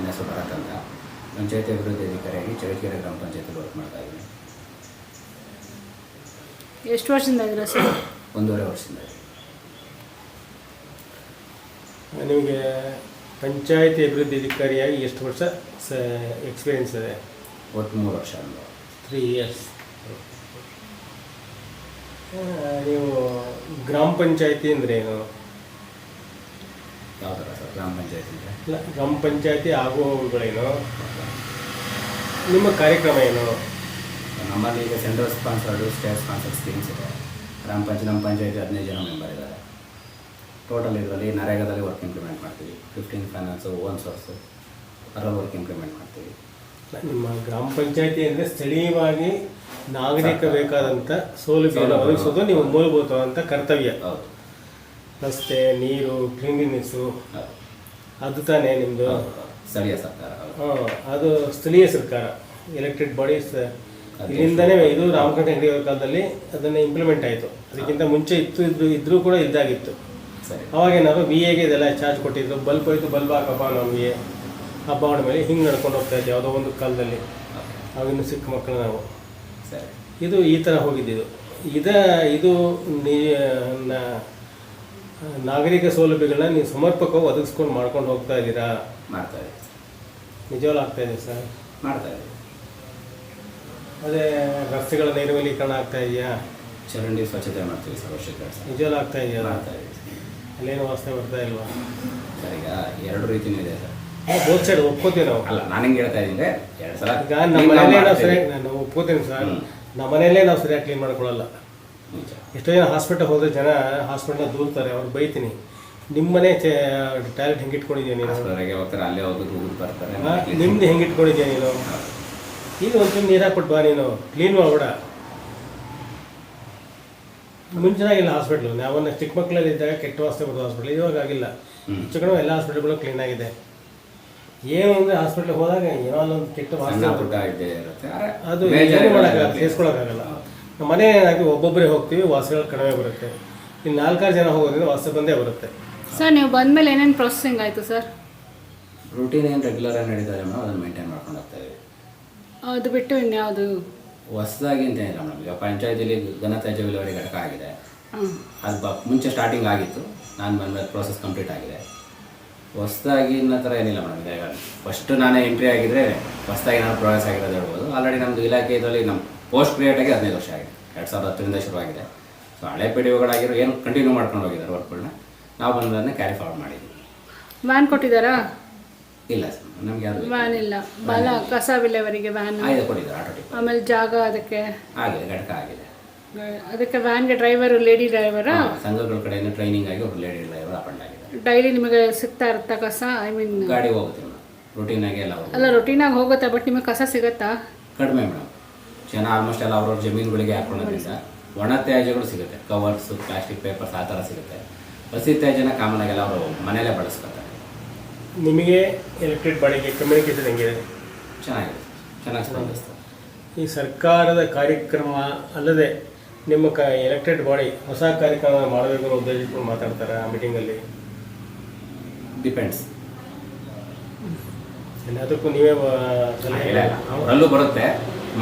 ನನ್ನ ಹೆಸರು ಭರತ್ ಅಂತ ಪಂಚಾಯತಿ ಅಭಿವೃದ್ಧಿ ಅಧಿಕಾರಿಯಾಗಿ ಚಳ್ಳಕೆರೆ ಗ್ರಾಮ ಪಂಚಾಯತಿ ವರ್ಕ್ ಮಾಡ್ತಾ ಇದ್ದೀನಿ. ಎಷ್ಟು ವರ್ಷದಿಂದ ಇದ್ದೀರಾ ಸರ್? ಒಂದೂವರೆ ವರ್ಷದಿಂದ ನಿಮಗೆ ಪಂಚಾಯತಿ ಅಭಿವೃದ್ಧಿ ಅಧಿಕಾರಿಯಾಗಿ ಎಷ್ಟು ವರ್ಷ ಸ ಎಕ್ಸ್ಪೀರಿಯನ್ಸ್ ಇದೆ? ಒಟ್ಟು ಮೂರು ವರ್ಷ ಅನುಭವ. ತ್ರೀ ಇಯರ್ಸ್ ನೀವು ಗ್ರಾಮ ಪಂಚಾಯತಿ ಅಂದರೆ ಏನು? ಯಾವ ಥರ ಸರ್ ಗ್ರಾಮ ಪಂಚಾಯತಿ ಇಲ್ಲ ಗ್ರಾಮ ಪಂಚಾಯತಿ ಆಗುವವುಗಳೇನು ನಿಮ್ಮ ಕಾರ್ಯಕ್ರಮ ಏನು? ನಮ್ಮಲ್ಲಿ ಈಗ central sponsored state sponsor schemes ಇದೆ. ಗ್ರಾಮ ಪಂಚಾಯತ್ ನಮ್ಮ ಪಂಚಾಯತಿ ಹದಿನೈದು ಜನ ಮೆಂಬರ್ ಇದ್ದಾರೆ. ಟೋಟಲ್ ಇದರಲ್ಲಿ ನರೇಗಾದಲ್ಲಿ ವರ್ಕ್ ಇಂಪ್ಲಿಮೆಂಟ್ ಮಾಡ್ತೀವಿ. ಫಿಫ್ಟೀನ್ ಫೈನಾನ್ಸು ಓನ್ ಸೋರ್ಸು ಅದರಲ್ಲಿ ವರ್ಕ್ ಇಂಪ್ಲಿಮೆಂಟ್ ಮಾಡ್ತೀವಿ. ನಿಮ್ಮ ಗ್ರಾಮ ಪಂಚಾಯತಿ ಅಂದರೆ ಸ್ಥಳೀಯವಾಗಿ ನಾಗರಿಕ ಬೇಕಾದಂಥ ಸೌಲಭ್ಯವನ್ನು ಒದಗಿಸೋದು ನೀವು ಮೂಲಭೂತವಾದಂಥ ಕರ್ತವ್ಯ. ಹೌದು. ರಸ್ತೆ ನೀರು ಕ್ಲೀನ್ಲಿನೆಸ್ಸು. ಹೌದು. ಅದು ತಾನೇ ನಿಮ್ಮದು. ಸ್ಥಳೀಯ ಸರ್ಕಾರ ಹಾಂ ಅದು ಸ್ಥಳೀಯ ಸರ್ಕಾರ ಎಲೆಕ್ಟೆಡ್ ಬಾಡೀಸ್ ಇಲ್ಲಿಂದನೇ ಇದು ರಾಮಕೃಷ್ಣ ಹೆಗಡೆ ಅವರ ಕಾಲದಲ್ಲಿ ಅದನ್ನು ಇಂಪ್ಲಿಮೆಂಟ್ ಆಯಿತು. ಅದಕ್ಕಿಂತ ಮುಂಚೆ ಇತ್ತು ಇದ್ದು ಇದ್ರೂ ಕೂಡ ಇದ್ದಾಗಿತ್ತು. ಅವಾಗ ಏನಾದ್ರು ವಿ ಎಗೆ ಇದೆಲ್ಲ ಚಾರ್ಜ್ ಕೊಟ್ಟಿದ್ರು ಬಲ್ಬ್ ಹೋಯ್ತು ಬಲ್ಬ್ ಹಾಕಪ್ಪ ನಮಗೆ ಹಬ್ಬ ಮೇಲೆ ಹಿಂಗೆ ನಡ್ಕೊಂಡು ಹೋಗ್ತಾ ಇದ್ದೆ ಯಾವುದೋ ಒಂದು ಕಾಲದಲ್ಲಿ. ಓಕೆ. ಸಿಕ್ಕ ಮಕ್ಕಳು ನಾವು. ಇದು ಈ ಥರ ಹೋಗಿದ್ದಿದ್ದು ಇದ ಇದು ನಾಗರಿಕ ಸೌಲಭ್ಯಗಳನ್ನ ನೀವು ಸಮರ್ಪಕವಾಗಿ ಒದಗಿಸ್ಕೊಂಡು ಮಾಡ್ಕೊಂಡು ಹೋಗ್ತಾ ಇದ್ದೀರಾ? ಮಾಡ್ತಾ ಇದೆ ನಿಜವಾಗ್ಲೂ ಆಗ್ತಾ ಇದೆ ಸರ್? ಮಾಡ್ತಾ ಇದೆ ಅದೇ ರಸ್ತೆಗಳ ನೈರ್ಮಲೀಕರಣ ಆಗ್ತಾ ಇದೆಯಾ? ಚರಂಡಿ ಸ್ವಚ್ಛತೆ ಮಾಡ್ತೀವಿ ಸರ್ ವರ್ಷಕ್ಕೆ ಎರಡು ಸಲ. ನಿಜವಾಗ್ಲೂ ಆಗ್ತಾ ಇದೆಯಾ? ಮಾಡ್ತಾ ಇದ್ದೀವಿ ಅಲ್ಲೇನು ವಾಸನೆ ಬರ್ತಾ ಇಲ್ವಾ? ಸರ್ ಈಗ ಎರಡು ರೀತಿನೂ ಇದೆ ಸರ್. ಬೋತ್ ಸೈಡ್ ಒಪ್ಕೋತೀವಿ ನಾವು? ಅಲ್ಲ ನಾನು ಹೆಂಗೆ ಹೇಳ್ತಾ ಇದ್ದೀನಿ ಎರಡು ಸಲ ಈಗ ನಮ್ಮ ಮನೆಯಲ್ಲೇ ನಾವು. ಸರಿಯಾಗಿ ನಾನು ಒಪ್ಕೋತೀನಿ ಸರ್. ಹ್ಮ್. ನಮ್ಮ ಮನೆಯಲ್ಲೇ ನಾವು ಸರಿಯಾಗಿ ಕ್ಲೀನ್ ಮಾಡ್ಕೊಳ್ಳಲ್ಲ. ಎಷ್ಟೋ ಜನ ಹಾಸ್ಪಿಟಲ್ ಹೋದ್ರೆ ಜನ ಹಾಸ್ಪಿಟಲ್ ದೂರ್ತಾರೆ ಅವ್ರು ಬೈತೀನಿ. ನಿಮ್ಮನೆ ಟ್ಯಾಲೆಂಟ್ ಹೆಂಗೆ ಇಟ್ಕೊಂಡಿದ್ಯಾ ನೀನು? ಹಾಸ್ಪಿಟಲ್ಗೆ ಹೋಗ್ತಾರೆ ಅಲ್ಲೇ ಹೋಗಿ ಊರು ಬರ್ತಾರೆ. ಆ, ನಿಮ್ದು ಹೆಂಗೆ ಇಟ್ಕೊಂಡಿದ್ಯಾ ನೀನು? ಈಗ ಒಂಚೂರು ನೀರು ಹಾಕ್ಬಿಟ್ಟು ಬಾ ನೀನು ಕ್ಲೀನ್ ಮಾಡ್ಬೇಡ. ಮುಂಚೆನಾಗಿಲ್ಲ ಹಾಸ್ಪಿಟ್ಲು ನಾವನ್ನ ಚಿಕ್ಕ ಮಕ್ಕಳಲ್ಲಿ ಇದ್ದಾಗ ಕೆಟ್ಟ ವಾಸ್ತೆ ಬರೋದು ಹಾಸ್ಪಿಟ್ಲ್ ಇವಾಗ ಆಗಿಲ್ಲ. ಹೆಚ್ಚು ಎಲ್ಲ ಹಾಸ್ಪಿಟಲ್ಗಳು ಕ್ಲೀನ್ ಆಗಿದೆ. ಏನು ಅಂದರೆ ಹಾಸ್ಪಿಟ್ಲಿಗೆ ಹೋದಾಗ ಏನೋ ಅಲ್ಲೊಂದು ಕೆಟ್ಟ ವಾಸನೆ ಆದ್ರೆ ಅದು ಏನು ಮಾಡೋಕ್ಕಾಗಲ್ಲ. ಸೇರಿಸ್ಕೊಳಕ್ಕಾಗಲ್ಲ. ಮನೆ ಏನಾಗಿ ಒಬ್ಬೊಬ್ಬರೇ ಹೋಗ್ತೀವಿ ವಾಸಗಳು ಕಡಿಮೆ ಬರುತ್ತೆ. ಇನ್ನು ನಾಲ್ಕಾರು ಜನ ಹೋಗೋದ್ರಿಂದ ವಾಸ ಬಂದೇ ಬರುತ್ತೆ. ಸರ್ ನೀವು ಬಂದಮೇಲೆ ಏನೇನು ಪ್ರೊಸೆಸಿಂಗ್ ಆಯಿತು ಸರ್? ರೂಟೀನ್ ಏನು ರೆಗ್ಯುಲರ್ ಆಗಿ ನಡೀತಾರೆ ಮೇಡಮ್ ಅದನ್ನು ಮೇಂಟೈನ್ ಮಾಡ್ಕೊಂಡು ಹೋಗ್ತಾ ಇದ್ದೀವಿ. ಅದು ಬಿಟ್ಟು ಇನ್ಯಾವುದು? ಹೊಸದಾಗಿ ಅಂತ ಏನಿಲ್ಲ ಮೇಡಮ್ ಈಗ ಪಂಚಾಯತಿಲಿ ಘನತ್ಯಾಜ್ಯ ವಿಲೇವಾರಿ ಘಟಕ ಆಗಿದೆ. ಹಾಂ ಅದು ಬ ಮುಂಚೆ ಸ್ಟಾರ್ಟಿಂಗ್ ಆಗಿತ್ತು. ನಾನು ಬಂದ ಪ್ರೋಸೆಸ್ ಕಂಪ್ಲೀಟ್ ಆಗಿದೆ. ಹೊಸದಾಗಿ ಇನ್ನೂ ಥರ ಏನಿಲ್ಲ ಮೇಡಮ್ ಈಗ ಫಸ್ಟು ನಾನೇ ಎಂಟ್ರಿ ಆಗಿದ್ದರೆ ಹೊಸದಾಗಿ ನಾನು ಪ್ರೊಸೆಸ್ ಆಗಿರೋದು ಹೇಳ್ಬೋದು. ಆಲ್ರೆಡಿ ನಮ್ಮದು ಇಲಾಖೆ ಇದರಲ್ಲಿ ನಮ್ಮ ಪೋಸ್ಟ್ ಕ್ರಿಯೇಟ್ ಆಗಿ ಹದಿನೈದು ವರ್ಷ ಆಗಿದೆ. ಎರಡು ಸಾವಿರದ ಹತ್ತರಿಂದ ಶುರುವಾಗಿದೆ. ಸೊ ಹಳೆ ಪಿ ಡಿ ಒಗಳಾಗಿರೋ ಏನು ಕಂಟಿನ್ಯೂ ಮಾಡ್ಕೊಂಡು ಹೋಗಿದ್ದಾರೆ ವರ್ಕ್ಗಳನ್ನ ನಾವು ಬಂದದನ್ನ ಕ್ಯಾರಿ ಫಾರ್ವರ್ಡ್ ಮಾಡಿದ್ವಿ ವ್ಯಾನ್ ಕೊಟ್ಟಿದ್ದಾರಾ? ಇಲ್ಲ ಸರ್ ನಮ್ಗೆ ಅದು ವ್ಯಾನ್ ಇಲ್ಲ. ಬಾಲ ಕಸ ವಿಲೇವರಿಗೆ ವ್ಯಾನ್ ಆಯ್ದು ಕೊಟ್ಟಿದ್ದಾರೆ ಆಟೋ ಟಿಪ್ ಆಮೇಲೆ ಜಾಗ ಅದಕ್ಕೆ? ಆಗಿದೆ ಘಟಕ ಆಗಿದೆ. ಅದಕ್ಕೆ ವ್ಯಾನ್ಗೆ ಡ್ರೈವರು ಲೇಡಿ ಡ್ರೈವರಾ ಸಂಘಗಳ ಕಡೆಯಿಂದ ಟ್ರೈನಿಂಗ್ ಆಗಿ ಒಬ್ಬರು ಲೇಡಿ ಡ್ರೈವರ್ ಅಪಾಯಿಂಟ್ ಆಗಿದೆ ಡೈಲಿ ನಿಮಗೆ ಸಿಗ್ತಾ ಇರುತ್ತಾ ಕಸ? ಐ ಮೀನ್ ಗಾಡಿ ಹೋಗುತ್ತೆ ಮೇಡಮ್ ರೂಟೀನ್ ಆಗಿ ಎಲ್ಲ ಅಲ್ಲ ರೊಟೀನಾಗಿ ಹೋಗುತ್ತಾ ಬಟ್ ನಿಮಗೆ ಕಸ ಸಿಗುತ್ತಾ? ಕಡಿಮೆ ಮೇಡಮ್. ಜನ ಆಲ್ಮೋಸ್ಟ್ ಎಲ್ಲ ಅವ್ರವ್ರ ಜಮೀನುಗಳಿಗೆ ಹಾಕೊಳ್ಳೋದ್ರಿಂದ ಒಣ ತ್ಯಾಜ್ಯಗಳು ಸಿಗುತ್ತೆ. ಕವರ್ಸ್ ಪ್ಲಾಸ್ಟಿಕ್ ಪೇಪರ್ಸ್ ಆ ಥರ ಸಿಗುತ್ತೆ. ಹಸಿ ತ್ಯಾಜ್ಯನ ಕಾಮನ್ ಆಗಿ ಎಲ್ಲ ಅವರು ಮನೆಯಲ್ಲೇ ಬಳಸ್ಕೊತಾರೆ. ನಿಮಗೆ ಎಲೆಕ್ಟ್ರಿಕ್ ಬಾಡಿಗೆ ಕಮ್ಯುನಿಕೇಷನ್ ಹೆಂಗಿದೆ? ಚೆನ್ನಾಗಿದೆ. ಚೆನ್ನಾಗಿ ಸ್ಪಂದಿಸ್ತಾರೆ ಈ ಸರ್ಕಾರದ ಕಾರ್ಯಕ್ರಮ ಅಲ್ಲದೆ ನಿಮ್ಮ ಕ ಎಲೆಕ್ಟೆಡ್ ಬಾಡಿ ಹೊಸ ಕಾರ್ಯಕ್ರಮ ಮಾಡಬೇಕು ಅನ್ನೋ ಉದ್ದೇಶಗಳು ಮಾತಾಡ್ತಾರೆ ಆ ಮೀಟಿಂಗಲ್ಲಿ ಡಿಪೆಂಡ್ಸ್ ಎಲ್ಲದಕ್ಕೂ ನೀವೇ ಸಲಹೆ ಇಲ್ಲ ಅವರಲ್ಲೂ ಬರುತ್ತೆ.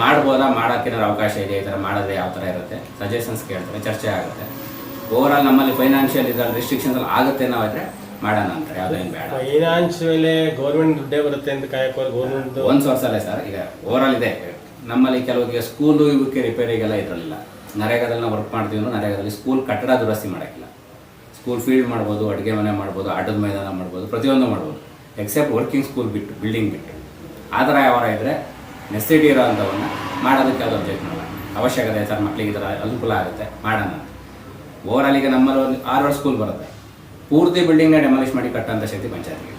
ಮಾಡ್ಬೋದಾ ಮಾಡೋಕ್ಕೇನಾದ್ರು ಅವಕಾಶ ಇದೆ? ಈ ಥರ ಮಾಡಿದ್ರೆ ಯಾವ ಥರ ಇರುತ್ತೆ? ಸಜೆಷನ್ಸ್ ಕೇಳ್ತಾರೆ ಚರ್ಚೆ ಆಗುತ್ತೆ. ಓವರಾಲ್ ನಮ್ಮಲ್ಲಿ ಫೈನಾನ್ಷಿಯಲ್ ಇದ್ರಲ್ಲಿ ರಿಸ್ಟ್ರಿಕ್ಷನ್ಸ್ ಅಲ್ಲಿ ಆಗುತ್ತೆ ಆದರೆ ಮಾಡೋಣ ಅಂತ ಯಾವುದೇನು ಬೇಡ. ಫೈನಾನ್ಸ್ ಮೇಲೆ ಗೌರ್ಮೆಂಟ್ ದುಡ್ಡೇ ಬರುತ್ತೆ ಅಂತ ಕಾಯಕೋರ್ ಗೌರ್ಮೆಂಟ್ ಒಂದು ಸೋರ್ಸ್ ಅಲ್ಲೇ ಸರ್ ಈಗ ಓವರಾಲ್ ಇದೆ. ನಮ್ಮಲ್ಲಿ ಕೆಲವು ಸ್ಕೂಲು ಇವಕ್ಕೆ ರಿಪೇರಿಗೆಲ್ಲ ಇರಲಿಲ್ಲ ನರೇಗಾದಲ್ಲಿ ನಾವು ವರ್ಕ್ ಮಾಡ್ತೀವಿ ಅಂದ್ರೆ ನರೇಗಾದಲ್ಲಿ ಸ್ಕೂಲ್ ಕಟ್ಟಡ ದುರಸ್ತಿ ಮಾಡೋಕ್ಕಿಲ್ಲ. ಸ್ಕೂಲ್ ಫೀಲ್ಡ್ ಮಾಡ್ಬೋದು ಅಡುಗೆ ಮನೆ ಮಾಡ್ಬೋದು ಆಟದ ಮೈದಾನ ಮಾಡ್ಬೋದು ಪ್ರತಿಯೊಂದು ಮಾಡ್ಬೋದು. ಎಕ್ಸೆಪ್ಟ್ ವರ್ಕಿಂಗ್ ಸ್ಕೂಲ್ ಬಿಟ್ಟು ಬಿಲ್ಡಿಂಗ್ ಬಿಟ್ಟು. ಆ ಥರ ಯಾವಾರ ಇದ್ದರೆ ನೆಸಿಟಿ ಇರೋ ಅಂಥವನ್ನ ಮಾಡೋದಕ್ಕೆ ಅದು ಅಬ್ಜೆಕ್ಟ್ ಮಾಡಲ್ಲ. ಅವಶ್ಯಕತೆ ಸರ್ ಮಕ್ಕಳಿಗೆ ಥರ ಅನುಕೂಲ ಆಗುತ್ತೆ ಮಾಡೋಣ ಅಂತ. ಆಲ್ ಈಗ ನಮ್ಮಲ್ಲಿ ಒಂದು ಆರು ವರ್ಷ ಸ್ಕೂಲ್ ಬರುತ್ತೆ. ಪೂರ್ತಿ ಬಿಲ್ಡಿಂಗ್ನ ಡೆಮಾಲಿಷ್ ಮಾಡಿ ಕಟ್ಟೋಂಥ ಶಕ್ತಿ ಪಂಚಾಯತ್ಗೆ.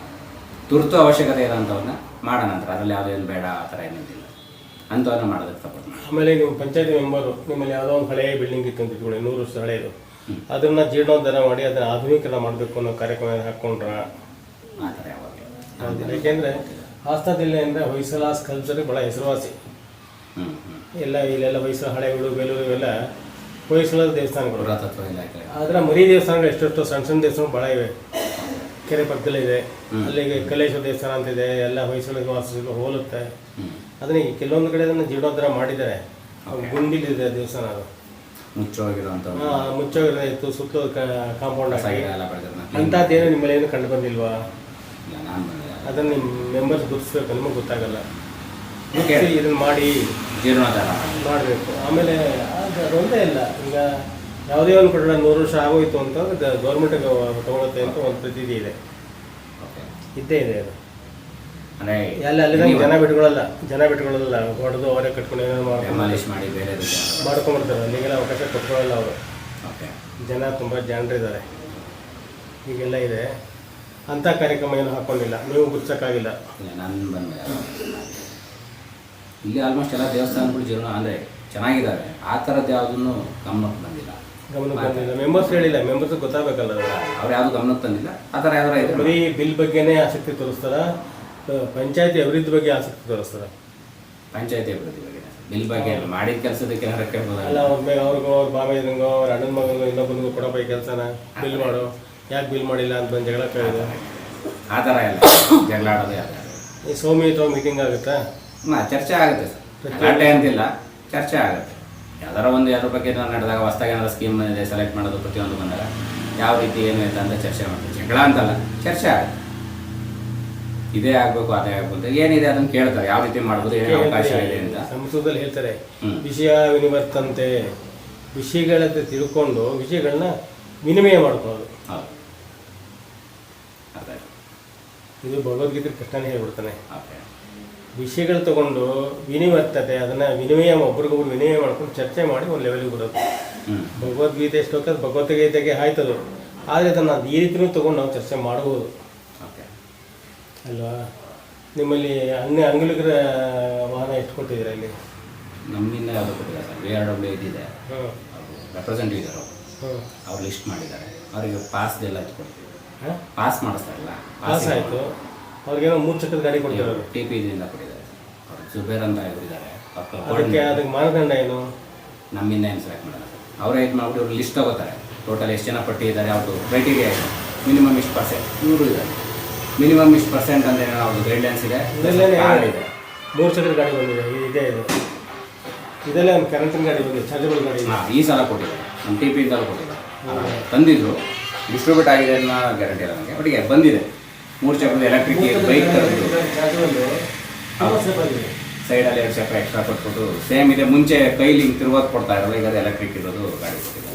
ತುರ್ತು ಅವಶ್ಯಕತೆ ಇರೋಂಥವನ್ನ ಮಾಡೋಣ ಅಂತ ಅದರಲ್ಲಿ ಯಾವುದೇನು ಬೇಡ ಆ ಥರ ಏನಿಲ್ಲ. ಅಂಥವನ್ನ ಮಾಡೋದಕ್ಕೆ ಸಪೋರ್ಟ್ ಮಾಡಿ ಆಮೇಲೆ ನೀವು ಪಂಚಾಯತಿ ಮೆಂಬರು ನಿಮ್ಮಲ್ಲಿ ಯಾವುದೋ ಒಂದು ಹಳೆಯ ಬಿಲ್ಡಿಂಗ್ ಇತ್ತು ಅಂತ ಇಟ್ಕೊಳ್ಳಿ ನೂರು ವರ್ಷ ಹಳೆಯದು ಅದನ್ನು ಜೀರ್ಣೋದ್ಧಾರ ಮಾಡಿ ಅದನ್ನು ಆಧುನೀಕರಣ ಮಾಡಬೇಕು ಅನ್ನೋ ಕಾರ್ಯಕ್ರಮ ಹಾಕೊಂಡ್ರ ಆ ಥರ ಯಾವಾಗ ಯಾಕೆಂದ್ರೆ ಹಾಸನ ಜಿಲ್ಲೆ ಅಂದರೆ ಹೊಯ್ಸಳ ಕಲ್ಚರ್ ಬಹಳ ಹೆಸರುವಾಸಿ. ಎಲ್ಲ ಇಲ್ಲೆಲ್ಲ ಹೊಯ್ಸಳ ಹಳೆಗಳು ಬೇಲೂರು ಇವೆಲ್ಲ ಹೊಯ್ಸಳದ ದೇವಸ್ಥಾನಗಳು. ಪುರಾತತ್ವ ಇಲಾಖೆ. ಅದರ ಮರಿ ದೇವಸ್ಥಾನಗಳು ಎಷ್ಟೆಷ್ಟು ಸಣ್ಣ ಸಣ್ಣ ದೇವಸ್ಥಾನ ಭಾಳ ಇವೆ. ಕೆರೆ ಪಕ್ಕದಲ್ಲಿದೆ ಅಲ್ಲಿಗೆ ಕಲೇಶ್ವರ ದೇವಸ್ಥಾನ ಅಂತ ಇದೆ. ಎಲ್ಲ ಹೊಯ್ಸಳ ವಾಸಿಸಲು ಹೋಲುತ್ತೆ. ಅದನ್ನ ಕೆಲವೊಂದು ಕಡೆ ಅದನ್ನು ಜೀರ್ಣೋದ್ಧಾರ ಮಾಡಿದ್ದಾರೆ. ಗುಂಡಿಲಿದೆ ದೇವಸ್ಥಾನ ಅದು. ಮುಚ್ಚೋಗಿರೋಂಥ ಆ, ಮುಚ್ಚೋಗಿರೋ ಇತ್ತು ಸುತ್ತಲೂ ಕಾಂಪೌಂಡ್ ಅಂಥದ್ದೇನು ನಿಮ್ಮಲ್ಲಿ ಏನು ಕಂಡು ಬಂದಿಲ್ವಾ? ನಾನು ಅದನ್ನು ಮೆಂಬರ್ಸ್ ಗುರುತಿಸ್ಬೇಕು ನಿಮಗೆ ಗೊತ್ತಾಗಲ್ಲ. ಗುರುತಿಸಿ ಇದನ್ನ ಮಾಡಿ. ಜೀರ್ಣೋದ್ಧಾರ. ಮಾಡಬೇಕು. ಆಮೇಲೆ ಅದು ಅದೊಂದೇ ಇಲ್ಲ. ಈಗ ಯಾವುದೇ ಒಂದು ಕಟ್ಟಡ ನೂರು ವರ್ಷ ಆಗೋಯ್ತು ಅಂತಂದ್ರೆ ಗೌರ್ಮೆಂಟಿಗೆ ತಗೊಳುತ್ತೆ ಅಂತ ಒಂದು ಪ್ರತೀತಿ ಇದೆ. ಇದ್ದೇ ಇದೆ ಅದು. ಎಲ್ಲ ಅಲ್ಲಿ ಜನ ಬಿಟ್ಕೊಳ್ಳಲ್ಲ. ಜನ ಬಿಟ್ಕೊಳ್ಳಲ್ಲ. ಹೊಡೆದು ಅವರೇ ಕಟ್ಕೊಂಡು ಮಾಡ್ಕೊಂಡ್ಬಿಡ್ತಾರೆ. ಅಲ್ಲಿಗೆಲ್ಲ ಅವಕಾಶ ಕೊಟ್ಕೊಳ್ಳಲ್ಲ ಅವರು. ಜನ ತುಂಬ ಜನರಿದ್ದಾರೆ ಈಗೆಲ್ಲ ಇದೆ. ಅಂಥ ಕಾರ್ಯಕ್ರಮ ಏನು ಹಾಕೊಂಡಿಲ್ಲ. ನೀವು ಗುರ್ಸೋಕ್ಕಾಗಿಲ್ಲ ನಾನು ಬಂದೆ. ಇಲ್ಲಿ ಆಲ್ಮೋಸ್ಟ್ ಎಲ್ಲ ದೇವಸ್ಥಾನಗಳು ಜೀವನ ಅಂದರೆ ಚೆನ್ನಾಗಿದ್ದಾವೆ ಆ ಥರದ್ದು ಯಾವುದನ್ನು ಗಮನಕ್ಕೆ ಬಂದಿಲ್ಲ. ಗಮನಕ್ಕೆ ಬಂದಿಲ್ಲ. ಮೆಂಬರ್ಸ್ ಹೇಳಿಲ್ಲ. ಮೆಂಬರ್ಸ್ ಗೊತ್ತಾಗಬೇಕಲ್ಲ ಅವ್ರು ಯಾವುದು ಗಮನಕ್ಕೆ ತಂದಿಲ್ಲ. ಆ ಥರ ಯಾವ್ದಾರ ಇದ್ರೆ ಬರೀ ಬಿಲ್ ಬಗ್ಗೆನೇ ಆಸಕ್ತಿ ತೋರಿಸ್ತಾರ? ಪಂಚಾಯತಿ ಅಭಿವೃದ್ಧಿ ಬಗ್ಗೆ ಆಸಕ್ತಿ ತೋರಿಸ್ತಾರ? ಪಂಚಾಯತಿ ಅಭಿವೃದ್ಧಿ ಬಗ್ಗೆ ಬಿಲ್ ಬಗ್ಗೆ ಮಾಡಿದ ಕೆಲಸದಕ್ಕೆ ಅಲ್ಲ ಅವ್ರ ಅವ್ರಿಗೋ ಅವ್ರ ಬಾಬೈದಂಗೋ ಅವ್ರ ಅಣ್ಣನ ಮಗನಿಗೋ ಇನ್ನೊಬ್ಬನಿಗೂ ಕೊಡಬೇಕು ಕೆಲಸನ. ಬಿಲ್ ಮಾಡು. ಯಾಕೆ ಬಿಲ್ ಮಾಡಿಲ್ಲ ಅಂತ ಬಂದು ಜಗಳ ಕೇಳಿದೆ? ಆ ಥರ ಎಲ್ಲ. ಜಗಳ ಆಡೋದು ಯಾರು ಈ ಮೀಟಿಂಗ್ ಆಗುತ್ತಾ? ನಾ ಚರ್ಚೆ ಆಗುತ್ತೆ ಸರ್. ಗಲಾಟೆ ಅಂತಿಲ್ಲ ಚರ್ಚೆ ಆಗುತ್ತೆ. ಯಾವ್ದಾರ ಒಂದು ಯಾವ್ದ್ರ ಬಗ್ಗೆ ನಾನು ನಡೆದಾಗ ಹೊಸ್ದಾಗಿ ಏನಾದ್ರು ಸ್ಕೀಮ್ ಇದೆ ಸೆಲೆಕ್ಟ್ ಮಾಡೋದು ಪ್ರತಿಯೊಂದು ಬಂದಾಗ ಯಾವ ರೀತಿ ಏನು ಅಂತ ಅಂತ ಚರ್ಚೆ ಮಾಡ್ತೀವಿ. ಜಗಳ ಅಂತಲ್ಲ ಚರ್ಚೆ ಆಗುತ್ತೆ. ಇದೇ ಆಗಬೇಕು ಅದೇ ಆಗಬೇಕು ಅಂತ. ಏನಿದೆ ಅದನ್ನು ಕೇಳ್ತಾರೆ ಯಾವ ರೀತಿ ಮಾಡ್ಬೋದು ಏನೇ ಅವಕಾಶ ಇದೆ ಅಂತ. ಸಂಸ್ಕೃತದಲ್ಲಿ ಹೇಳ್ತಾರೆ. ವಿಷಯ ವಿನಿವರ್ತಂತೆ. ವಿಷಯಗಳಂತೆ ತಿಳ್ಕೊಂಡು ವಿಷಯಗಳನ್ನ ವಿನಿಮಯ ಮಾಡ್ಕೊಳ್ಳೋದು. ಹೌದು ಅದೇ ಇದು ಭಗವದ್ಗೀತೆ ಕೃಷ್ಣನೇ ಹೇಳ್ಬಿಡ್ತಾನೆ. ವಿಷಯಗಳು ತಗೊಂಡು ವಿನಿವರ್ತತೆ ಅದನ್ನ ವಿನಿಮಯ ಒಬ್ರಿಗೊಬ್ರು ವಿನಿಮಯ ಮಾಡ್ಕೊಂಡು ಚರ್ಚೆ ಮಾಡಿ ಒಂದು ಲೆವೆಲ್ಗೆ ಬರುತ್ತೆ ಭಗವದ್ಗೀತೆ ಶ್ಲೋಕ ಭಗವದ್ಗೀತೆಗೆ ಆಯ್ತದು. ಆದರೆ ಅದನ್ನು ಈ ರೀತಿನೂ ತಗೊಂಡು ನಾವು ಚರ್ಚೆ ಮಾಡಬಹುದು. ಓಕೆ. ಅಲ್ವಾ? ನಿಮ್ಮಲ್ಲಿ ಅನ್ಯ ಅಂಗುಲಿಗರ ವಾಹನ ಎಷ್ಟು ಕೊಟ್ಟಿದ್ದೀರಾ ಇಲ್ಲಿ? ನಮ್ಮಿಂದ ಯಾವುದು ಕೊಟ್ಟಿಲ್ಲ ಸರ್. ವಿ ಆರ್ ಡಬ್ಲ್ಯೂ ಇದಿದೆ ರೆಪ್ರೆಸೆಂಟೇಟಿವ್ ಇದ್ದಾರೆ ಅವರು. ಅವ್ರು ಲಿಸ್ಟ್ ಮಾಡಿದ್ದಾರೆ. ಅವರಿಗೆ ಪಾಸ್ದೆಲ್ಲ ಕೊಡ್ತೀವಿ ಪಾಸ್ ಮಾಡಿಸ್ತಾರಲ್ಲ ಪಾಸ್ ಆಯಿತು. ಅವ್ರಿಗೇನೋ ಮೂರು ಚಕ್ರದ ಗಾಡಿ ಕೊಡ್ತಾರೆ ಟಿ ಪಿ ಇದರಿಂದ ಕೊಟ್ಟಿದ್ದಾರೆ. ಅವ್ರು ಜುಬೇರ್ ಅಂತ ಇದ್ದಾರೆ ಅದಕ್ಕೆ ಅದಕ್ಕೆ ಮಾನದಂಡ ಏನು? ನಮ್ಮಿಂದ ಏನು ಸೆಲೆಕ್ಟ್ ಮಾಡಲ್ಲ ಅವರೇ ಇದು ಮಾಡ್ಬಿಟ್ಟು ಇವ್ರು ಲಿಸ್ಟ್ ತಗೋತಾರೆ. ಟೋಟಲ್ ಎಷ್ಟು ಜನ ಪಟ್ಟಿ ಇದ್ದಾರೆ ಅವ್ರದ್ದು ಕ್ರೈಟೀರಿಯಾ ಇದೆ ಮಿನಿಮಮ್ ಇಷ್ಟು ಪರ್ಸೆಂಟ್ ಇವರು ಇದ್ದಾರೆ. ಮಿನಿಮಮ್ ಇಷ್ಟು ಪರ್ಸೆಂಟ್ ಅಂತ ಏನೋ ಅವ್ರದ್ದು ಗೈಡ್ಲೈನ್ಸ್ ಇದೆ? ಕಾರ್ಡ್ ಇದೆ. ಮೂರು ಚಕ್ರದ ಗಾಡಿ ಬಂದಿದೆ. ಇದು ಇದೇ ಇದು. ಇದೆಲ್ಲ ಒಂದು ಕರೆಂಟಿನ ಗಾಡಿ ಬಂದಿದೆ. ಚಾರ್ಜಬಲ್ ಗಾಡಿ ಹಾಂ ಈ ಸಲ ಕೊಟ್ಟಿದ್ದಾರೆ. ನಮ್ಮ ಟಿ ಪಿ ಇಂದ ಕೊಟ್ಟಿದ್ದಾರೆ. ತಂದಿದ್ರು. ಡಿಸ್ಟ್ರಿಬ್ಯೂಟ್ ಆಗಿದೆ ಅನ್ನೋ ಗ್ಯಾರಂಟಿ ಇಲ್ಲ ನನಗೆ ಒಟ್ಟಿಗೆ ಬಂದಿದೆ. ಮೂರು ಚಕ್ರದ ಎಲೆಕ್ಟ್ರಿಕ್ ಬೈಕ್ ಸೈಡಲ್ಲಿ ಎರಡು ಚಕ್ರ ಎಕ್ಸ್ಟ್ರಾ ಕೊಟ್ಬಿಟ್ಟು ಸೇಮ್ ಇದೆ ಮುಂಚೆ ಕೈಲಿ ಹಿಂಗೆ ತಿರುಗೋದು ಕೊಡ್ತಾ ಇರೋದು ಈಗ ಅದು ಎಲೆಕ್ಟ್ರಿಕ್ ಇರೋದು ಗಾಡಿ ಕೊಟ್ಟಿದ್ದಾರೆ.